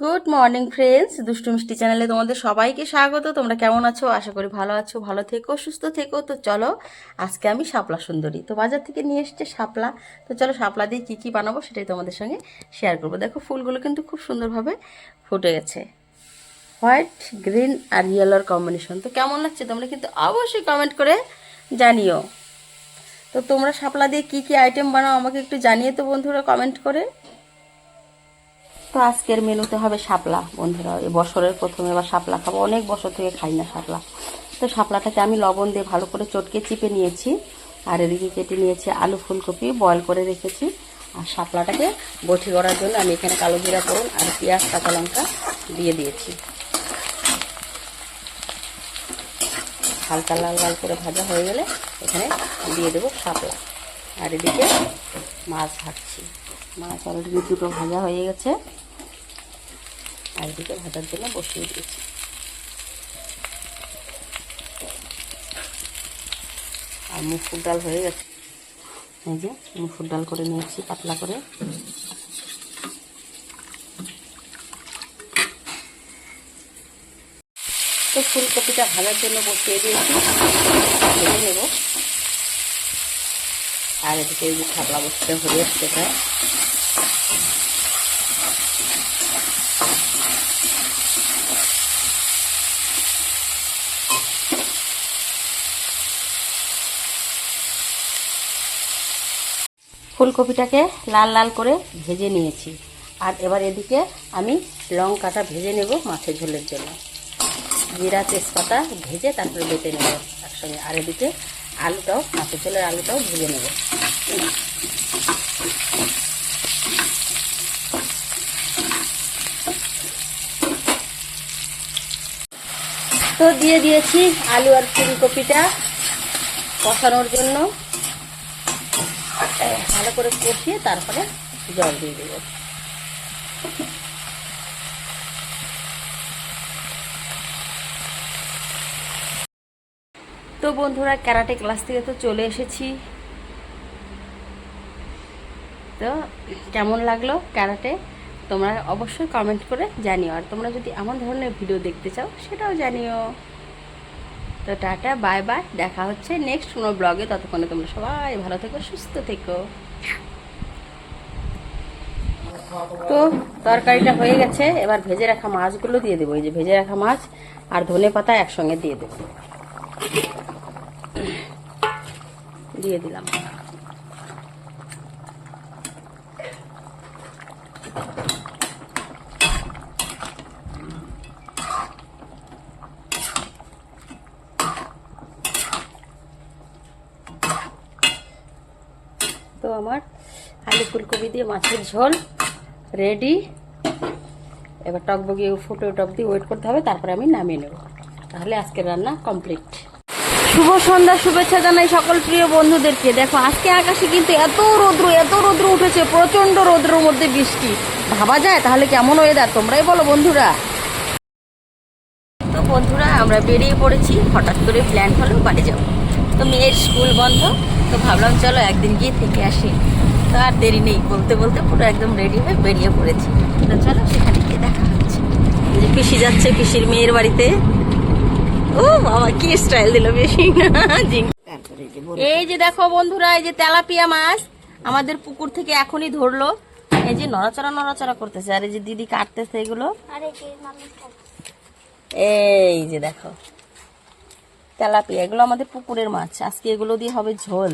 Good morning friends দুষ্টু মিষ্টি চ্যানেলে তোমাদের সবাইকে স্বাগত। তোমরা কেমন আছো? আশা করি ভালো আছো, ভালো থেকো, সুস্থ থেকো। তো চলো, আজকে আমি শাপলা সুন্দরী। তো বাজার থেকে নিয়ে এসছে শাপলা। তো চলো শাপলা দিয়ে কী কী বানাবো সেটাই তোমাদের সঙ্গে শেয়ার করব। দেখো, ফুলগুলো কিন্তু খুব সুন্দরভাবে ফুটে গেছে। হোয়াইট গ্রিন আর ইয়েলোর কম্বিনেশন তো কেমন লাগছে তোমরা কিন্তু অবশ্যই কমেন্ট করে জানিও। তো তোমরা শাপলা দিয়ে কী কী আইটেম বানাও আমাকে একটু জানিয়ে তো বন্ধুরা কমেন্ট করে। তো আজকের মেনুতে হবে শাপলা। বন্ধুরা, এই বছরের প্রথমে এবার শাপলা খাব। অনেক বছর থেকে খাই না শাপলা। তো শাপলাটাকে আমি লবণ দিয়ে ভালো করে চটকে চিপে নিয়েছি। আর এদিকে কেটে নিয়েছি আলু ফুলকপি, বয়েল করে রেখেছি। আর শাপলাটাকে বটি করার জন্য আমি এখানে কালো জিরা ফোড়ন আর পেঁয়াজ, কাঁচা লঙ্কা দিয়ে দিয়েছি। হালকা লাল লাল করে ভাজা হয়ে গেলে এখানে দিয়ে দেবো শাপলা। আর এদিকে মাছ ভাজছি। মাছ অলরেডি দুটো ভাজা হয়ে গেছে। আর এদিকে ভাজার জন্য বসিয়ে দিয়েছি। আর মুসুর ডাল হয়ে গেছে। এই যে মুসুর ডাল করে নিয়েছি পাতলা করে। তো ফুলকপিটা ভাজার জন্য বসিয়ে দিয়েছি। নেব। আর এদিকে এই যে বসতে হয়ে প্রায়। ফুলকপিটাকে লাল লাল করে ভেজে নিয়েছি। আর এবার এদিকে আমি লঙ্কাটা ভেজে নেব মাছের ঝোলের জন্য। জিরা তেজপাতা ভেজে তারপরে বেটে নেব একসঙ্গে। আর এদিকে আলুটাও, মাছের ঝোলের আলুটাও ভেজে নেব। তো দিয়ে দিয়েছি আলু আর ফুলকপিটা কষানোর জন্য। ভালো করে কষিয়ে তারপরে জল দিয়ে দেবো। তো বন্ধুরা, ক্যারাটে ক্লাস থেকে তো চলে এসেছি। তো কেমন লাগল ক্যারাটে? তোমরা অবশ্যই কমেন্ট করে জানিও। আর তোমরা যদি এমন ধরনের ভিডিও দেখতে চাও, সেটাও জানিও। তো টাটা বাই বাই দেখা হচ্ছে নেক্সট কোনো ব্লগে ততক্ষণে তোমরা সবাই ভালো থেকো, সুস্থ থেকো। তো তরকারিটা হয়ে গেছে। এবার ভেজে রাখা মাছগুলো দিয়ে দেবো। এই যে ভেজে রাখা মাছ আর ধনে পাতা একসঙ্গে দিয়ে দেবো। দিয়ে দিলাম। তো আমার আলু ফুলকপি দিয়ে মাছের ঝোল রেডি। এবার টকবগিয়ে ফুটো টক দিয়ে ওয়েট করতে হবে, তারপরে আমি নামিয়ে নেব। তাহলে আজকের রান্না কমপ্লিট শুভ সন্ধ্যা, শুভেচ্ছা জানাই সকল প্রিয় বন্ধুদেরকে। দেখো, আজকে আকাশে কিন্তু এত রৌদ্র এত রৌদ্র উঠেছে প্রচণ্ড রৌদ্রের মধ্যে বৃষ্টি। ভাবা যায় তাহলে কেমন ওয়েদার তোমরাই বলো বন্ধুরা। তো বন্ধুরা, আমরা বেরিয়ে পড়েছি। হঠাৎ করে প্ল্যান হলো বাড়ি যাব। তো মেয়ের স্কুল বন্ধ, তো ভাবলাম চলো একদিন গিয়ে থেকে আসি। তো আর দেরি নেই, বলতে বলতে পুরো একদম রেডি হয়ে বেরিয়ে পড়েছি। তো চলো সেখানে গিয়ে দেখা হচ্ছে। পিসি যাচ্ছে, পিসির মেয়ের বাড়িতে। ও বাবা স্টাইল দিল বেশি এই যে দেখো বন্ধুরা, এই যে তেলাপিয়া মাছ আমাদের পুকুর থেকে এখনই ধরলো। এই যে নড়াচড়া নড়াচড়া করতেছে। আর এই যে দিদি কাটতেছে এগুলো। এই যে দেখো, তেলাপিয়া, এগুলো আমাদের পুকুরের মাছ। আজকে এগুলো দিয়ে হবে ঝোল।